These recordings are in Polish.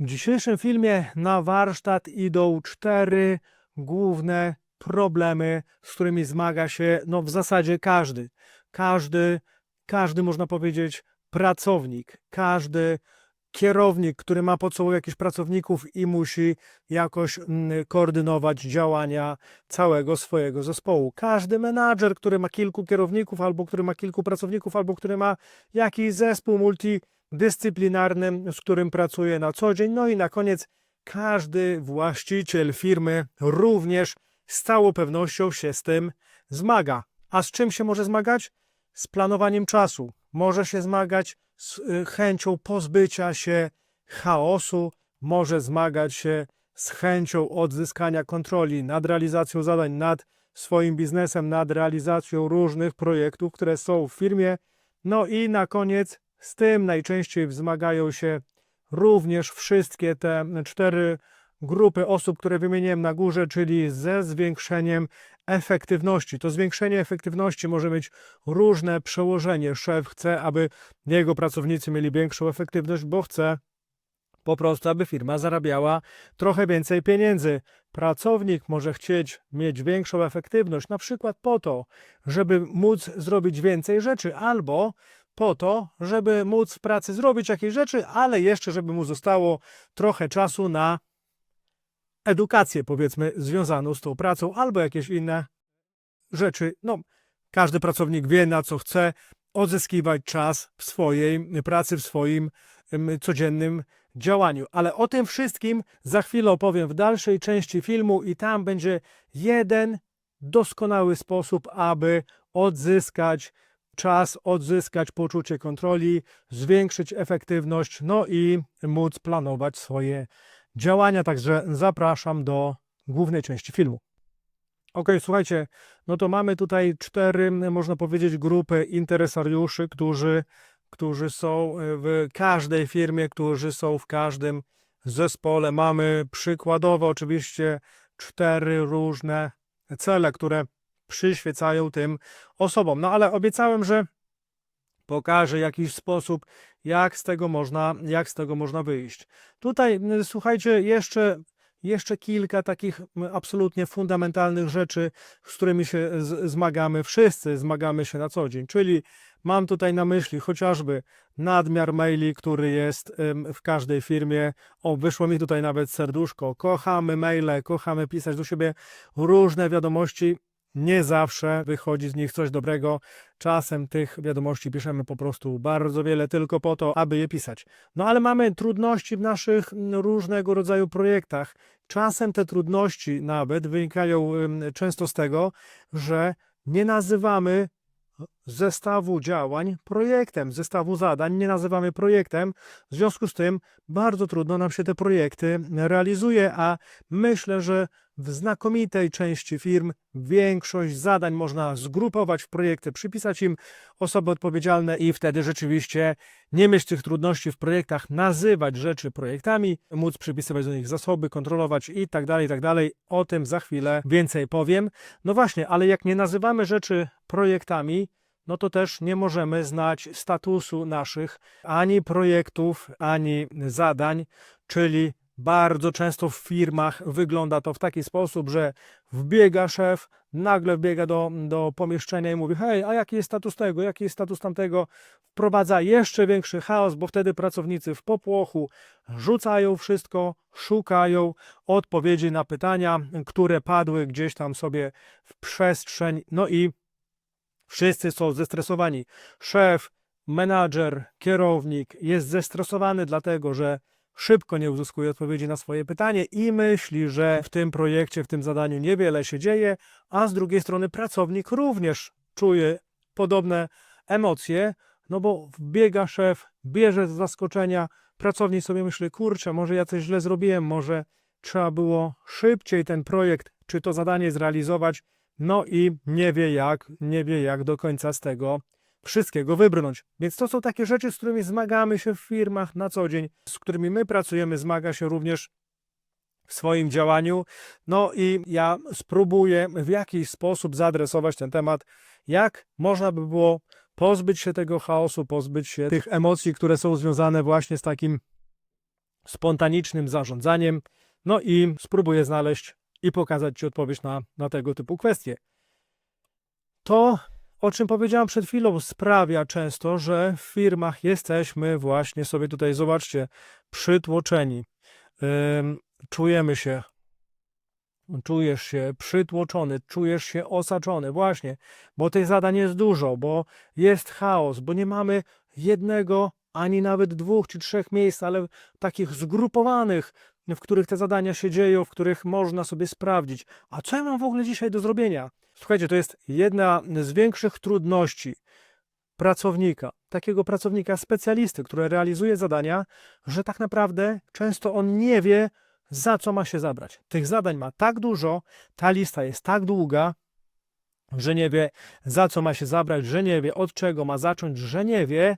W dzisiejszym filmie na warsztat idą cztery główne problemy, z którymi zmaga się no w zasadzie każdy. Każdy, każdy można powiedzieć pracownik, każdy kierownik, który ma pod sobą jakichś pracowników i musi jakoś mm, koordynować działania całego swojego zespołu. Każdy menadżer, który ma kilku kierowników, albo który ma kilku pracowników, albo który ma jakiś zespół multidyscyplinarny, z którym pracuje na co dzień. No i na koniec każdy właściciel firmy również z całą pewnością się z tym zmaga. A z czym się może zmagać? Z planowaniem czasu. Może się zmagać z y, chęcią pozbycia się chaosu, może zmagać się z chęcią odzyskania kontroli nad realizacją zadań, nad swoim biznesem, nad realizacją różnych projektów, które są w firmie. No i na koniec z tym najczęściej wzmagają się również wszystkie te cztery grupy osób, które wymieniłem na górze, czyli ze zwiększeniem efektywności. To zwiększenie efektywności może mieć różne przełożenie. Szef chce, aby jego pracownicy mieli większą efektywność, bo chce po prostu, aby firma zarabiała trochę więcej pieniędzy. Pracownik może chcieć mieć większą efektywność, na przykład po to, żeby móc zrobić więcej rzeczy, albo po to, żeby móc w pracy zrobić jakieś rzeczy, ale jeszcze, żeby mu zostało trochę czasu na edukację, powiedzmy, związaną z tą pracą, albo jakieś inne rzeczy. No, każdy pracownik wie, na co chce odzyskiwać czas w swojej pracy, w swoim codziennym działaniu. Ale o tym wszystkim za chwilę opowiem w dalszej części filmu, i tam będzie jeden doskonały sposób, aby odzyskać czas, odzyskać poczucie kontroli, zwiększyć efektywność, no i móc planować swoje działania. Także zapraszam do głównej części filmu. Ok, słuchajcie, no to mamy tutaj cztery, można powiedzieć, grupy interesariuszy, którzy, którzy są w każdej firmie, którzy są w każdym zespole. Mamy przykładowo oczywiście cztery różne cele, które przyświecają tym osobom. No ale obiecałem, że pokażę jakiś sposób, jak z tego można, jak z tego można wyjść. Tutaj, m, słuchajcie, jeszcze, jeszcze kilka takich absolutnie fundamentalnych rzeczy, z którymi się zmagamy, wszyscy zmagamy się na co dzień, czyli mam tutaj na myśli chociażby nadmiar maili, który jest w każdej firmie. O, wyszło mi tutaj nawet serduszko. Kochamy maile, kochamy pisać do siebie różne wiadomości. Nie zawsze wychodzi z nich coś dobrego. Czasem tych wiadomości piszemy po prostu bardzo wiele tylko po to, aby je pisać. No ale mamy trudności w naszych mm, różnego rodzaju projektach. Czasem te trudności nawet wynikają często z tego, że nie nazywamy zestawu działań projektem, zestawu zadań nie nazywamy projektem. W związku z tym bardzo trudno nam się te projekty realizuje, a myślę, że w znakomitej części firm większość zadań można zgrupować w projekty, przypisać im osoby odpowiedzialne i wtedy rzeczywiście nie mieć tych trudności w projektach, nazywać rzeczy projektami, móc przypisywać do nich zasoby, kontrolować i tak dalej, i tak dalej. O tym za chwilę więcej powiem. No właśnie, ale jak nie nazywamy rzeczy projektami, no to też nie możemy znać statusu naszych ani projektów, ani zadań, czyli bardzo często w firmach wygląda to w taki sposób, że wbiega szef, nagle wbiega do, do pomieszczenia i mówi: Hej, a jaki jest status tego, jaki jest status tamtego? Wprowadza jeszcze większy chaos, bo wtedy pracownicy w popłochu rzucają wszystko, szukają odpowiedzi na pytania, które padły gdzieś tam sobie w przestrzeń. No i Wszyscy są zestresowani. Szef, menadżer, kierownik jest zestresowany, dlatego że szybko nie uzyskuje odpowiedzi na swoje pytanie i myśli, że w tym projekcie, w tym zadaniu niewiele się dzieje, a z drugiej strony pracownik również czuje podobne emocje, no bo wbiega szef, bierze z zaskoczenia, pracownik sobie myśli, kurczę, może ja coś źle zrobiłem, może trzeba było szybciej ten projekt czy to zadanie zrealizować, no i nie wie jak, nie wie jak do końca z tego wszystkiego wybrnąć. Więc to są takie rzeczy, z którymi zmagamy się w firmach na co dzień, z którymi my pracujemy, zmaga się również w swoim działaniu. No i ja spróbuję w jakiś sposób zaadresować ten temat, jak można by było pozbyć się tego chaosu, pozbyć się tych emocji, które są związane właśnie z takim spontanicznym zarządzaniem. No i spróbuję znaleźć i pokazać Ci odpowiedź na, na tego typu kwestie. To, o czym powiedziałem przed chwilą, sprawia często, że w firmach jesteśmy właśnie sobie tutaj, zobaczcie, przytłoczeni. Czujemy się, czujesz się przytłoczony, czujesz się osaczony, właśnie, bo tych zadań jest dużo, bo jest chaos, bo nie mamy jednego, ani nawet dwóch czy trzech miejsc, ale takich zgrupowanych, w których te zadania się dzieją, w których można sobie sprawdzić, a co ja mam w ogóle dzisiaj do zrobienia? Słuchajcie, to jest jedna z większych trudności pracownika, takiego pracownika specjalisty, który realizuje zadania, że tak naprawdę często on nie wie, za co ma się zabrać. Tych zadań ma tak dużo, ta lista jest tak długa, że nie wie, za co ma się zabrać, że nie wie, od czego ma zacząć, że nie wie,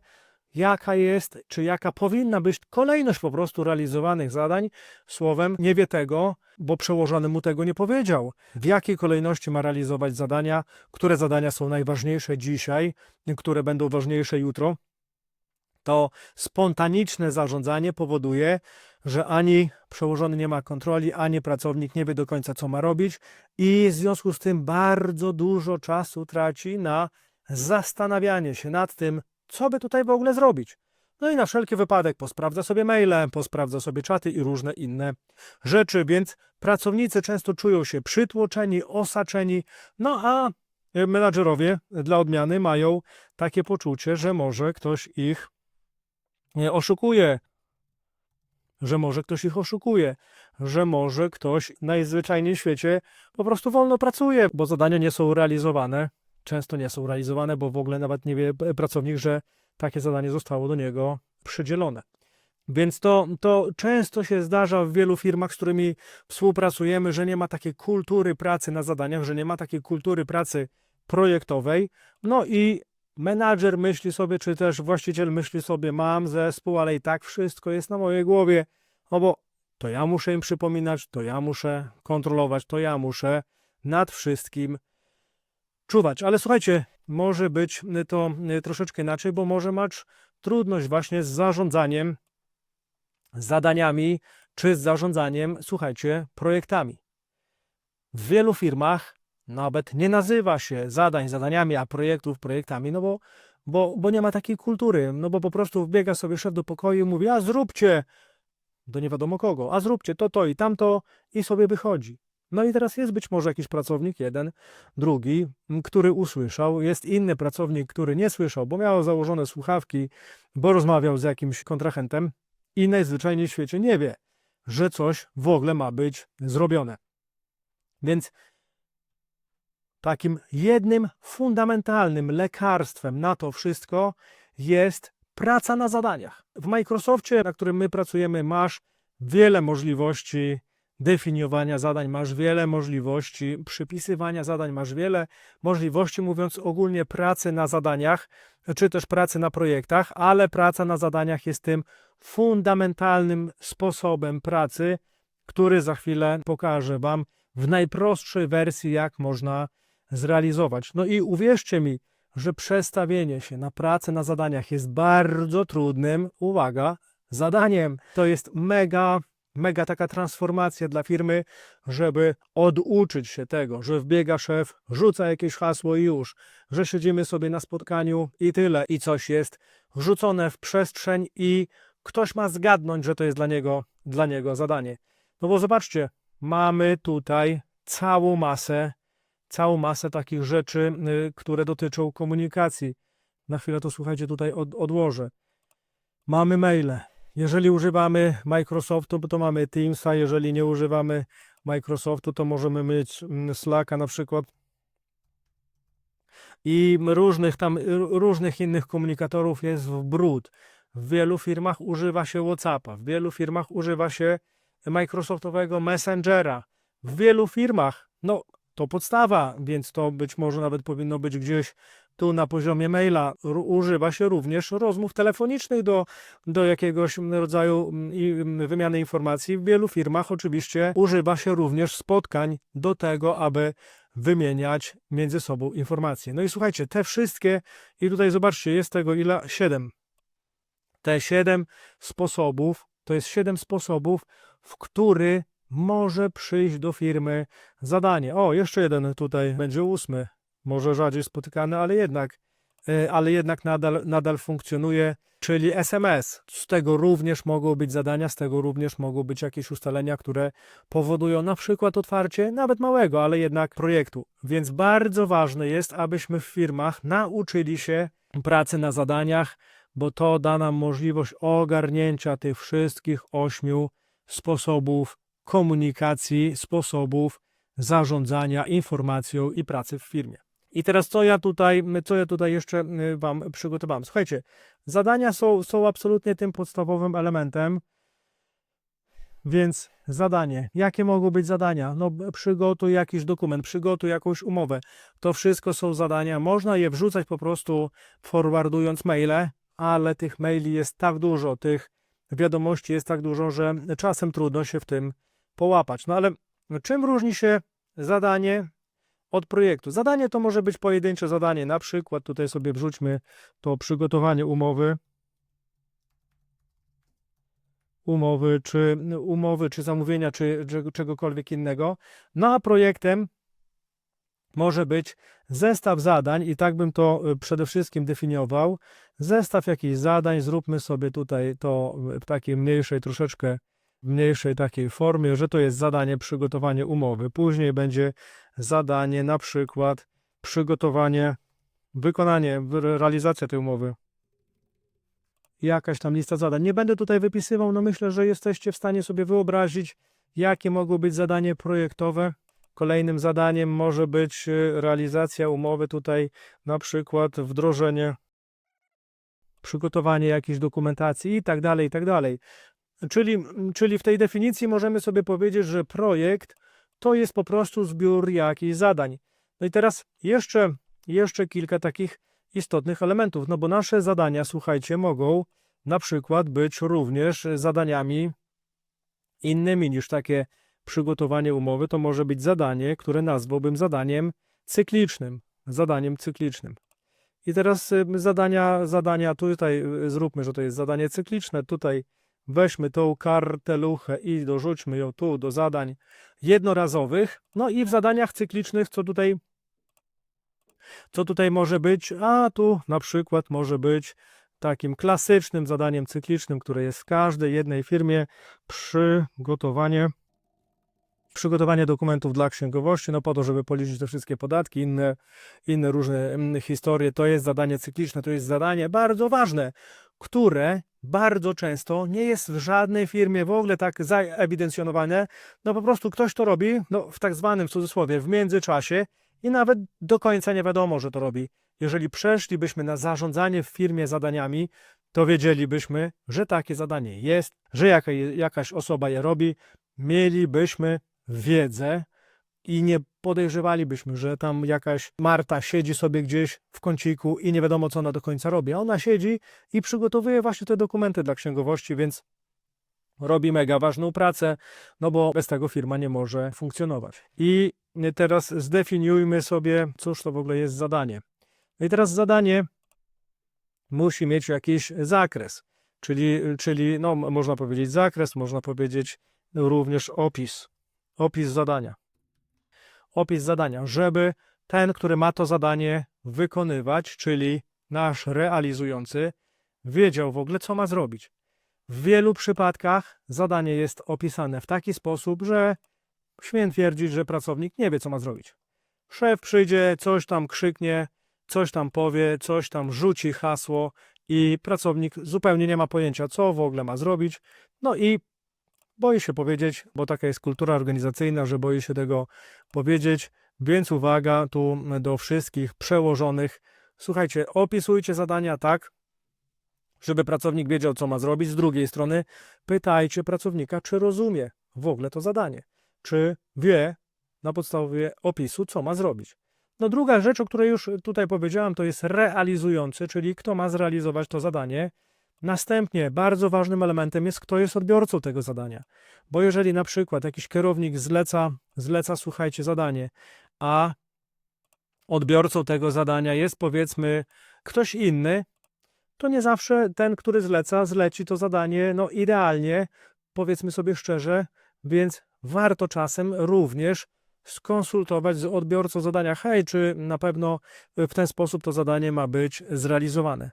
jaka jest, czy jaka powinna być kolejność po prostu realizowanych zadań. Słowem, nie wie tego, bo przełożony mu tego nie powiedział. W jakiej kolejności ma realizować zadania, które zadania są najważniejsze dzisiaj, które będą ważniejsze jutro. To spontaniczne zarządzanie powoduje, że ani przełożony nie ma kontroli, ani pracownik nie wie do końca, co ma robić, i w związku z tym bardzo dużo czasu traci na zastanawianie się nad tym, co by tutaj w ogóle zrobić. No i na wszelki wypadek posprawdza sobie maile, posprawdza sobie czaty i różne inne rzeczy, więc pracownicy często czują się przytłoczeni, osaczeni, no a menadżerowie dla odmiany mają takie poczucie, że może ktoś ich nie oszukuje, że może ktoś ich oszukuje, że może ktoś najzwyczajniej w świecie po prostu wolno pracuje, bo zadania nie są realizowane. Często nie są realizowane, bo w ogóle nawet nie wie pracownik, że takie zadanie zostało do niego przydzielone. Więc to, to często się zdarza w wielu firmach, z którymi współpracujemy, że nie ma takiej kultury pracy na zadaniach, że nie ma takiej kultury pracy projektowej. No i menadżer myśli sobie, czy też właściciel myśli sobie, mam zespół, ale i tak wszystko jest na mojej głowie, no bo to ja muszę im przypominać, to ja muszę kontrolować, to ja muszę nad wszystkim czuwać. Ale słuchajcie, może być to troszeczkę inaczej, bo może masz trudność właśnie z zarządzaniem zadaniami, czy z zarządzaniem, słuchajcie, projektami. W wielu firmach nawet nie nazywa się zadań zadaniami, a projektów projektami, no bo, bo, bo nie ma takiej kultury, no bo po prostu wbiega sobie szef do pokoju i mówi, a zróbcie, do nie wiadomo kogo, a zróbcie to, to i tamto i sobie wychodzi. No i teraz jest być może jakiś pracownik, jeden, drugi, który usłyszał, jest inny pracownik, który nie słyszał, bo miał założone słuchawki, bo rozmawiał z jakimś kontrahentem i najzwyczajniej w świecie nie wie, że coś w ogóle ma być zrobione. Więc takim jednym fundamentalnym lekarstwem na to wszystko jest praca na zadaniach. W Microsoftie, na którym my pracujemy, masz wiele możliwości definiowania zadań, masz wiele możliwości przypisywania zadań, masz wiele możliwości, mówiąc ogólnie, pracy na zadaniach, czy też pracy na projektach, ale praca na zadaniach jest tym fundamentalnym sposobem pracy, który za chwilę pokażę Wam w najprostszej wersji, jak można zrealizować. No i uwierzcie mi, że przestawienie się na pracę na zadaniach jest bardzo trudnym, uwaga, zadaniem. To jest mega, mega taka transformacja dla firmy, żeby oduczyć się tego, że wbiega szef, rzuca jakieś hasło i już, że siedzimy sobie na spotkaniu i tyle, i coś jest rzucone w przestrzeń i ktoś ma zgadnąć, że to jest dla niego, dla niego zadanie. No bo zobaczcie, mamy tutaj całą masę całą masę takich rzeczy, y, które dotyczą komunikacji. Na chwilę to słuchajcie, tutaj od, odłożę. Mamy maile. Jeżeli używamy Microsoftu, to mamy Teamsa. Jeżeli nie używamy Microsoftu, to możemy mieć mm, Slacka na przykład. I różnych tam, różnych innych komunikatorów jest w brud. W wielu firmach używa się WhatsAppa, w wielu firmach używa się Microsoftowego Messengera. W wielu firmach, no to podstawa, więc to być może nawet powinno być gdzieś tu na poziomie maila. Używa się również rozmów telefonicznych do, do jakiegoś rodzaju wymiany informacji. W wielu firmach oczywiście używa się również spotkań do tego, aby wymieniać między sobą informacje. No i słuchajcie, te wszystkie, i tutaj zobaczcie, jest tego ile? Siedem. Te siedem sposobów To jest siedem sposobów, w który może przyjść do firmy zadanie. O, jeszcze jeden tutaj będzie ósmy. Może rzadziej spotykany, ale jednak, e, ale jednak nadal, nadal funkcjonuje, czyli SMS. Z tego również mogą być zadania, z tego również mogą być jakieś ustalenia, które powodują na przykład otwarcie nawet małego, ale jednak projektu. Więc bardzo ważne jest, abyśmy w firmach nauczyli się pracy na zadaniach, bo to da nam możliwość ogarnięcia tych wszystkich ośmiu sposobów komunikacji, sposobów zarządzania informacją i pracy w firmie. I teraz co ja tutaj, co ja tutaj jeszcze wam przygotowałem? Słuchajcie, zadania są, są absolutnie tym podstawowym elementem, więc zadanie. Jakie mogą być zadania? No, przygotuj jakiś dokument, przygotuj jakąś umowę. To wszystko są zadania. Można je wrzucać po prostu forwardując maile, ale tych maili jest tak dużo, tych wiadomości jest tak dużo, że czasem trudno się w tym połapać. No ale czym różni się zadanie od projektu? Zadanie to może być pojedyncze zadanie, na przykład tutaj sobie wrzućmy to przygotowanie umowy, umowy, czy umowy, czy zamówienia, czy, czy czegokolwiek innego. No a projektem może być zestaw zadań i tak bym to y, przede wszystkim definiował. Zestaw jakichś zadań, zróbmy sobie tutaj to w takiej mniejszej troszeczkę mniejszej takiej formie, że to jest zadanie przygotowanie umowy. Później będzie zadanie na przykład przygotowanie, wykonanie, realizacja tej umowy. Jakaś tam lista zadań. Nie będę tutaj wypisywał, no myślę, że jesteście w stanie sobie wyobrazić, jakie mogą być zadanie projektowe. Kolejnym zadaniem może być y, realizacja umowy tutaj, na przykład wdrożenie, przygotowanie jakiejś dokumentacji i tak dalej, i tak dalej. Czyli, czyli w tej definicji możemy sobie powiedzieć, że projekt to jest po prostu zbiór jakichś zadań. No i teraz jeszcze, jeszcze kilka takich istotnych elementów, no bo nasze zadania, słuchajcie, mogą na przykład być również zadaniami innymi niż takie przygotowanie umowy. To może być zadanie, które nazwałbym zadaniem cyklicznym. Zadaniem cyklicznym. I teraz y, zadania, zadania tutaj y, zróbmy, że to jest zadanie cykliczne. Tutaj weźmy tą karteluchę i dorzućmy ją tu do zadań jednorazowych. No i w zadaniach cyklicznych, co tutaj, co tutaj może być? A tu na przykład może być takim klasycznym zadaniem cyklicznym, które jest w każdej jednej firmie przygotowanie przygotowanie dokumentów dla księgowości, no po to, żeby policzyć te wszystkie podatki, inne, inne różne mm, historie. To jest zadanie cykliczne, to jest zadanie bardzo ważne, które bardzo często nie jest w żadnej firmie w ogóle tak zaewidencjonowane. No po prostu ktoś to robi, no w tak zwanym cudzysłowie, w międzyczasie i nawet do końca nie wiadomo, że to robi. Jeżeli przeszlibyśmy na zarządzanie w firmie zadaniami, to wiedzielibyśmy, że takie zadanie jest, że jaka, jakaś osoba je robi, mielibyśmy wiedzę i nie podejrzewalibyśmy, że tam jakaś Marta siedzi sobie gdzieś w kąciku i nie wiadomo, co ona do końca robi. A ona siedzi i przygotowuje właśnie te dokumenty dla księgowości, więc robi mega ważną pracę, no bo bez tego firma nie może funkcjonować. I teraz zdefiniujmy sobie, cóż to w ogóle jest zadanie. No i teraz zadanie musi mieć jakiś zakres, czyli, czyli no, można powiedzieć zakres, można powiedzieć również opis opis zadania. Opis zadania, żeby ten, który ma to zadanie wykonywać, czyli nasz realizujący, wiedział w ogóle, co ma zrobić. W wielu przypadkach zadanie jest opisane w taki sposób, że śmiem twierdzić, że pracownik nie wie, co ma zrobić. Szef przyjdzie, coś tam krzyknie, coś tam powie, coś tam rzuci hasło i pracownik zupełnie nie ma pojęcia, co w ogóle ma zrobić. No i Boi się powiedzieć, bo taka jest kultura organizacyjna, że boi się tego powiedzieć, więc uwaga tu do wszystkich przełożonych. Słuchajcie, opisujcie zadania tak, żeby pracownik wiedział, co ma zrobić. Z drugiej strony, pytajcie pracownika, czy rozumie w ogóle to zadanie, czy wie na podstawie opisu, co ma zrobić. No druga rzecz, o której już tutaj powiedziałem, to jest realizujący, czyli kto ma zrealizować to zadanie Następnie bardzo ważnym elementem jest, kto jest odbiorcą tego zadania. Bo jeżeli na przykład jakiś kierownik zleca, zleca słuchajcie, zadanie, a odbiorcą tego zadania jest powiedzmy ktoś inny, to nie zawsze ten, który zleca, zleci to zadanie no idealnie, powiedzmy sobie szczerze, więc warto czasem również skonsultować z odbiorcą zadania, hej, czy na pewno w ten sposób to zadanie ma być zrealizowane.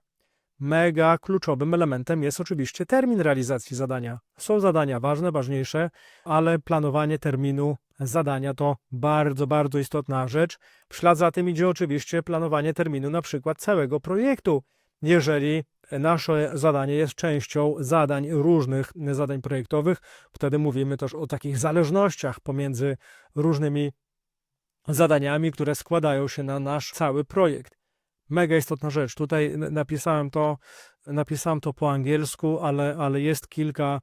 Mega kluczowym elementem jest oczywiście termin realizacji zadania. Są zadania ważne, ważniejsze, ale planowanie terminu zadania to bardzo, bardzo istotna rzecz. W ślad za tym idzie oczywiście planowanie terminu na przykład całego projektu. Jeżeli nasze zadanie jest częścią zadań różnych zadań projektowych, wtedy mówimy też o takich zależnościach pomiędzy różnymi zadaniami, które składają się na nasz cały projekt. Mega istotna rzecz. Tutaj napisałem to, napisałem to po angielsku, ale, ale jest kilka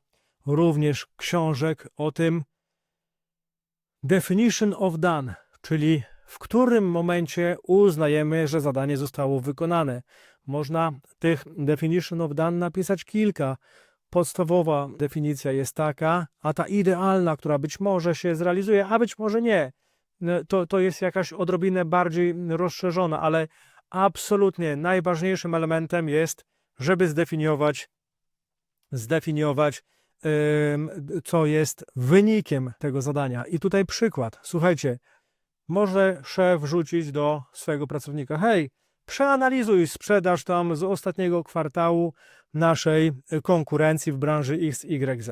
również książek o tym. Definition of done, czyli w którym momencie uznajemy, że zadanie zostało wykonane. Można tych definition of done napisać kilka. Podstawowa definicja jest taka, a ta idealna, która być może się zrealizuje, a być może nie. No, To, to jest jakaś odrobinę bardziej rozszerzona, ale absolutnie najważniejszym elementem jest, żeby zdefiniować, zdefiniować, co jest wynikiem tego zadania. I tutaj przykład. Słuchajcie, może szef wrzucić do swojego pracownika: Hej, przeanalizuj sprzedaż tam z ostatniego kwartału naszej konkurencji w branży XYZ.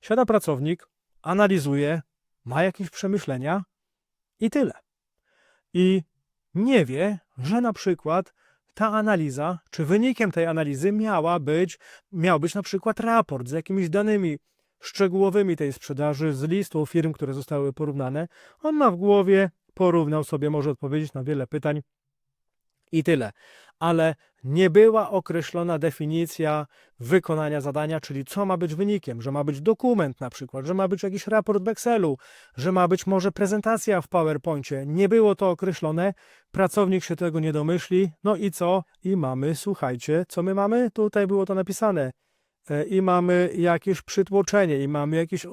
Siada pracownik, analizuje, ma jakieś przemyślenia i tyle. I nie wie, że na przykład ta analiza, czy wynikiem tej analizy miała być, miał być na przykład raport z jakimiś danymi szczegółowymi tej sprzedaży, z listą firm, które zostały porównane. On ma w głowie, porównał sobie, może odpowiedzieć na wiele pytań i tyle. Ale nie była określona definicja wykonania zadania, czyli co ma być wynikiem, że ma być dokument na przykład, że ma być jakiś raport w Excelu, że ma być może prezentacja w PowerPoincie. Nie było to określone, pracownik się tego nie domyśli, no i co? I mamy, słuchajcie, co my mamy? Tutaj było to napisane. E, I mamy jakieś przytłoczenie, i mamy jakieś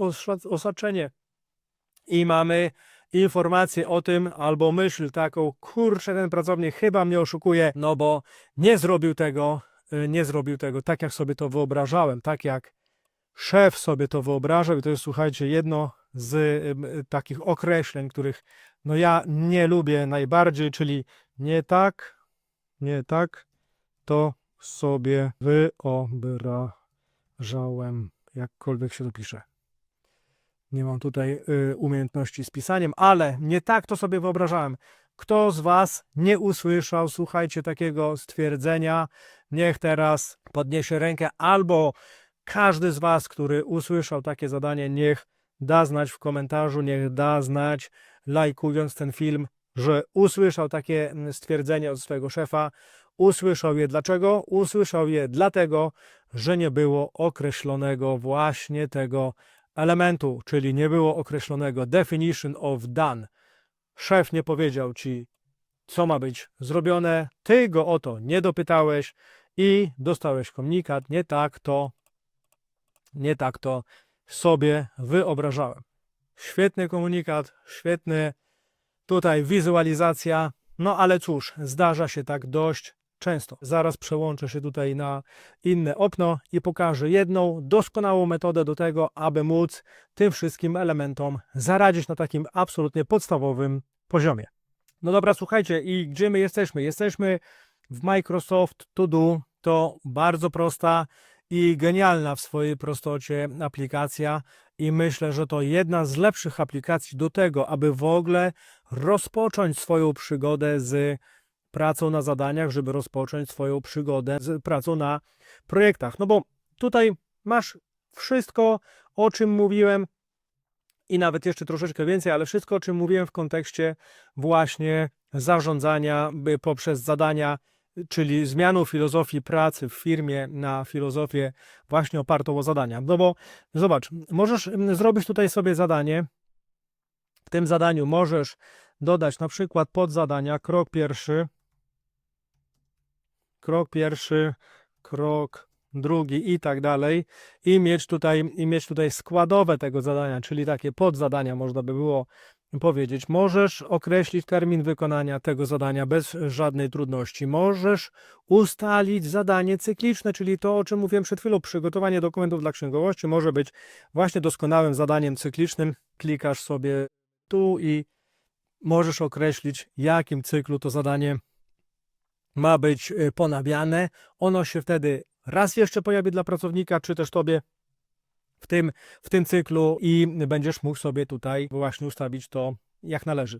osaczenie, i mamy informację o tym, albo myśl taką, kurczę, ten pracownik chyba mnie oszukuje, no bo nie zrobił tego, y, nie zrobił tego tak, jak sobie to wyobrażałem, tak jak szef sobie to wyobrażał i to jest, słuchajcie, jedno z ym, y, takich określeń, których no ja nie lubię najbardziej, czyli nie tak, nie tak, to sobie wyobrażałem, jakkolwiek się to pisze. Nie mam tutaj y, umiejętności z pisaniem, ale nie tak to sobie wyobrażałem. Kto z Was nie usłyszał, słuchajcie, takiego stwierdzenia, niech teraz podniesie rękę, albo każdy z Was, który usłyszał takie zadanie, niech da znać w komentarzu, niech da znać, lajkując ten film, że usłyszał takie mm, stwierdzenie od swojego szefa. Usłyszał je dlaczego? Usłyszał je dlatego, że nie było określonego właśnie tego elementu, czyli nie było określonego definition of done. Szef nie powiedział ci, co ma być zrobione, ty go o to nie dopytałeś i dostałeś komunikat, nie tak to, nie tak to sobie wyobrażałem. Świetny komunikat, świetny tutaj wizualizacja, no ale cóż, zdarza się tak dość często. Zaraz przełączę się tutaj na inne okno i pokażę jedną doskonałą metodę do tego, aby móc tym wszystkim elementom zaradzić na takim absolutnie podstawowym poziomie. No dobra, słuchajcie, i gdzie my jesteśmy? Jesteśmy w Microsoft To Do. To bardzo prosta i genialna w swojej prostocie aplikacja i myślę, że to jedna z lepszych aplikacji do tego, aby w ogóle rozpocząć swoją przygodę z pracą na zadaniach, żeby rozpocząć swoją przygodę z pracą na projektach. No bo tutaj masz wszystko, o czym mówiłem i nawet jeszcze troszeczkę więcej, ale wszystko, o czym mówiłem w kontekście właśnie zarządzania by poprzez zadania, czyli zmianą filozofii pracy w firmie na filozofię właśnie opartą o zadania. No bo zobacz, możesz mm, zrobić tutaj sobie zadanie. W tym zadaniu możesz dodać na przykład podzadania, krok pierwszy, krok pierwszy, krok drugi i tak dalej i mieć tutaj, i mieć tutaj składowe tego zadania, czyli takie podzadania można by było powiedzieć. Możesz określić termin wykonania tego zadania bez żadnej trudności. Możesz ustalić zadanie cykliczne, czyli to, o czym mówiłem przed chwilą, przygotowanie dokumentów dla księgowości może być właśnie doskonałym zadaniem cyklicznym. Klikasz sobie tu i możesz określić, jakim cyklu to zadanie ma być y, ponawiane. Ono się wtedy raz jeszcze pojawi dla pracownika, czy też tobie w tym, w tym cyklu i będziesz mógł sobie tutaj właśnie ustawić to jak należy.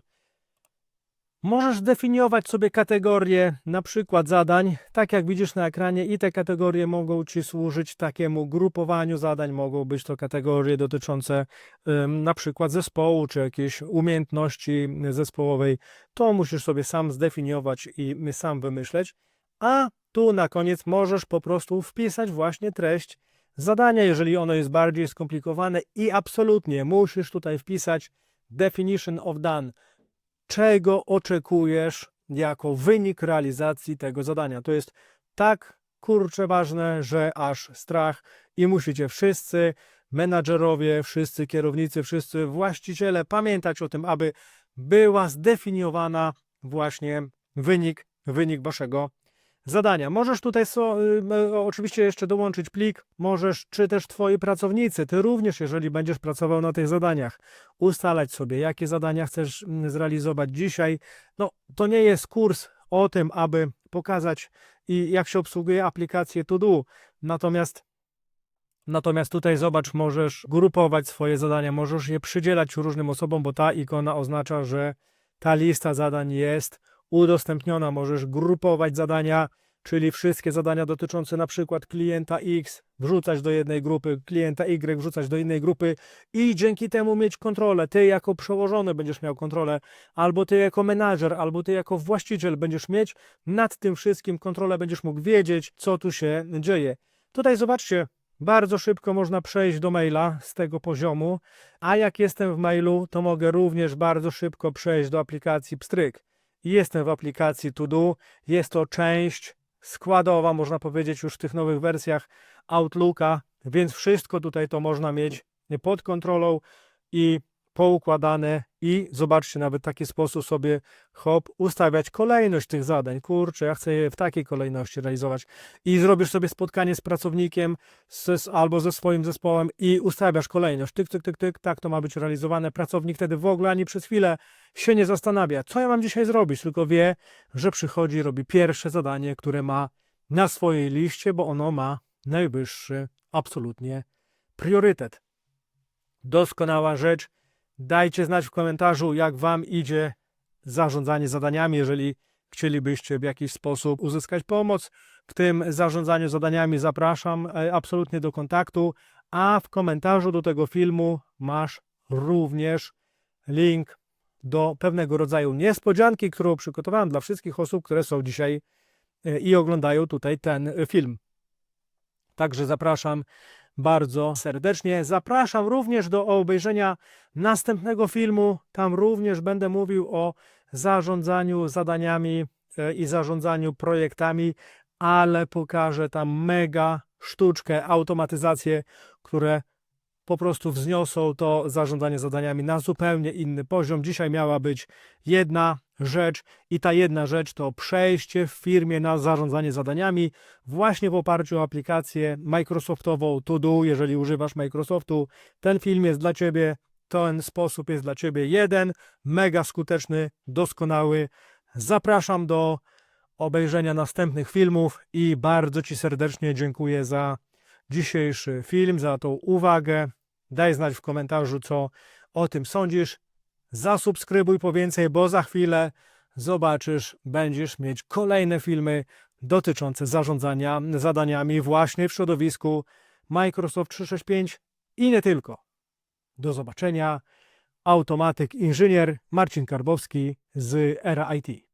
Możesz definiować sobie kategorie, na przykład zadań, tak jak widzisz na ekranie, i te kategorie mogą Ci służyć takiemu grupowaniu zadań. Mogą być to kategorie dotyczące ym, na przykład zespołu czy jakiejś umiejętności zespołowej. To musisz sobie sam zdefiniować i sam wymyśleć. A tu na koniec możesz po prostu wpisać właśnie treść zadania, jeżeli ono jest bardziej skomplikowane i absolutnie musisz tutaj wpisać definition of done czego oczekujesz jako wynik realizacji tego zadania. To jest tak kurczę ważne, że aż strach i musicie wszyscy menadżerowie, wszyscy kierownicy, wszyscy właściciele pamiętać o tym, aby była zdefiniowana właśnie wynik, wynik waszego zadania. Możesz tutaj so, y, oczywiście jeszcze dołączyć plik, możesz, czy też twoi pracownicy, ty również, jeżeli będziesz pracował na tych zadaniach, ustalać sobie, jakie zadania chcesz mm, zrealizować dzisiaj. No, to nie jest kurs o tym, aby pokazać i jak się obsługuje aplikację To Do. Natomiast Natomiast tutaj zobacz, możesz grupować swoje zadania, możesz je przydzielać różnym osobom, bo ta ikona oznacza, że ta lista zadań jest udostępniona. Możesz grupować zadania, czyli wszystkie zadania dotyczące na przykład klienta X wrzucać do jednej grupy, klienta Y wrzucać do innej grupy i dzięki temu mieć kontrolę. Ty jako przełożony będziesz miał kontrolę, albo ty jako menadżer, albo ty jako właściciel będziesz mieć nad tym wszystkim kontrolę, będziesz mógł wiedzieć, co tu się dzieje. Tutaj zobaczcie, bardzo szybko można przejść do maila z tego poziomu, a jak jestem w mailu, to mogę również bardzo szybko przejść do aplikacji Pstryk. Jestem w aplikacji To Do, jest to część składowa, można powiedzieć, już w tych nowych wersjach Outlooka, więc wszystko tutaj to można mieć pod kontrolą i poukładane i zobaczcie, nawet w taki sposób sobie hop, ustawiać kolejność tych zadań. Kurczę, ja chcę je w takiej kolejności realizować. I zrobisz sobie spotkanie z pracownikiem z, albo ze swoim zespołem i ustawiasz kolejność. Tyk, tyk, tyk, tyk, tak to ma być realizowane. Pracownik wtedy w ogóle ani przez chwilę się nie zastanawia, co ja mam dzisiaj zrobić, tylko wie, że przychodzi robi pierwsze zadanie, które ma na swojej liście, bo ono ma najwyższy absolutnie priorytet. Doskonała rzecz Dajcie znać w komentarzu, jak Wam idzie zarządzanie zadaniami, jeżeli chcielibyście w jakiś sposób uzyskać pomoc w tym zarządzaniu zadaniami. Zapraszam e, absolutnie do kontaktu, a w komentarzu do tego filmu masz również link do pewnego rodzaju niespodzianki, którą przygotowałem dla wszystkich osób, które są dzisiaj e, i oglądają tutaj ten film. Także zapraszam bardzo serdecznie. Zapraszam również do obejrzenia następnego filmu. Tam również będę mówił o zarządzaniu zadaniami e, i zarządzaniu projektami, ale pokażę tam mega sztuczkę, automatyzację, które po prostu wzniosą to zarządzanie zadaniami na zupełnie inny poziom. Dzisiaj miała być jedna rzecz i ta jedna rzecz to przejście w firmie na zarządzanie zadaniami właśnie w oparciu o aplikację Microsoftową To Do. Jeżeli używasz Microsoftu, ten film jest dla Ciebie, ten sposób jest dla Ciebie jeden, mega skuteczny, doskonały. Zapraszam do obejrzenia następnych filmów i bardzo Ci serdecznie dziękuję za dzisiejszy film, za tą uwagę. Daj znać w komentarzu, co o tym sądzisz. Zasubskrybuj po więcej, bo za chwilę zobaczysz, będziesz mieć kolejne filmy dotyczące zarządzania zadaniami właśnie w środowisku Microsoft 365 i nie tylko. Do zobaczenia. Automatyk inżynier Marcin Karbowski z Era IT.